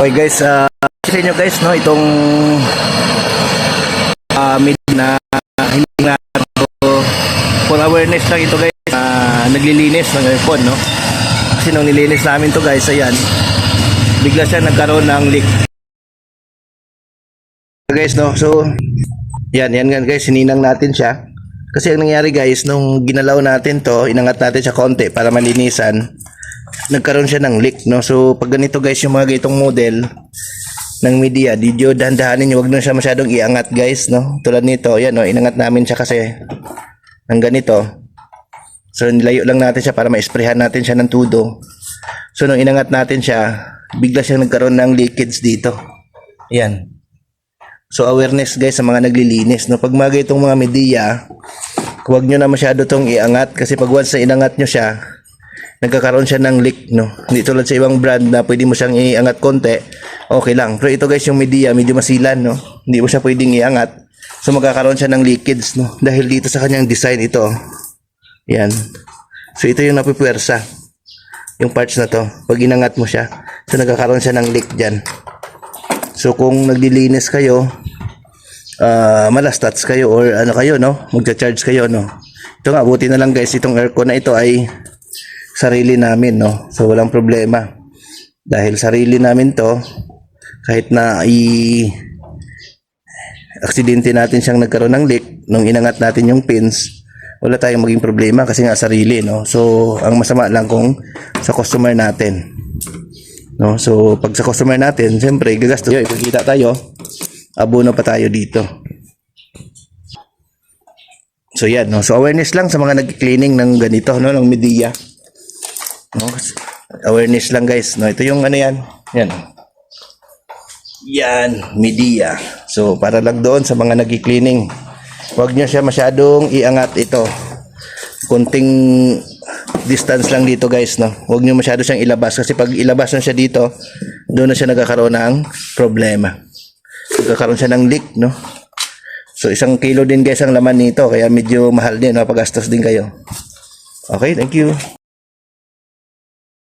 Okay guys, uh, sa inyo guys, no, itong uh, mid na hindi na to, for awareness lang ito guys, uh, naglilinis ng aircon, no? Kasi nung nilinis namin to guys, ayan, bigla siya nagkaroon ng leak. Guys, no, so, yan, yan yan guys, sininang natin siya. Kasi ang nangyari guys, nung ginalaw natin to, inangat natin siya konti para malinisan, nagkaroon siya ng leak, no? So, pag ganito guys, yung mga ganitong model ng media, didyo dahan-dahanin nyo, wag nyo siya masyadong iangat guys, no? Tulad nito, yan, no? Inangat namin siya kasi ng ganito. So, nilayo lang natin siya para ma-sprayhan natin siya ng tudo. So, nung inangat natin siya, bigla siyang nagkaroon ng leakage dito. Yan. So, awareness guys sa mga naglilinis, no? Pag mga ganitong mga media, huwag nyo na masyado tong iangat kasi pag once na inangat nyo siya, nagkakaroon siya ng leak, no? Hindi tulad sa ibang brand na pwede mo siyang iangat konti, okay lang. Pero ito guys, yung media, medyo masilan, no? Hindi mo siya pwedeng iangat. So magkakaroon siya ng leakage, no? Dahil dito sa kanyang design ito. oh. Yan. So ito yung napipuwersa. Yung parts na to. Pag inangat mo siya, so nagkakaroon siya ng leak dyan. So kung naglilinis kayo, ah malastats kayo or ano kayo, no? Magcha-charge kayo, no? Ito nga, buti na lang guys, itong aircon na ito ay sarili namin, no? So, walang problema. Dahil sarili namin to, kahit na i aksidente natin siyang nagkaroon ng leak, nung inangat natin yung pins, wala tayong maging problema kasi nga sarili, no? So, ang masama lang kung sa customer natin. No? So, pag sa customer natin, siyempre, gagastos. Yo, ipagkita tayo, abono pa tayo dito. So, yan, no? So, awareness lang sa mga nag-cleaning ng ganito, no? Ng media. No? Awareness lang guys. No, ito yung ano yan. Yan. Yan, media. So, para lang doon sa mga nag-cleaning. Huwag nyo siya masyadong iangat ito. Kunting distance lang dito guys, no. Huwag nyo masyado siyang ilabas kasi pag ilabas na siya dito, doon na siya nagkakaroon ng problema. Nagkakaroon siya ng leak, no. So, isang kilo din guys ang laman nito, kaya medyo mahal din, mapagastos din kayo. Okay, thank you.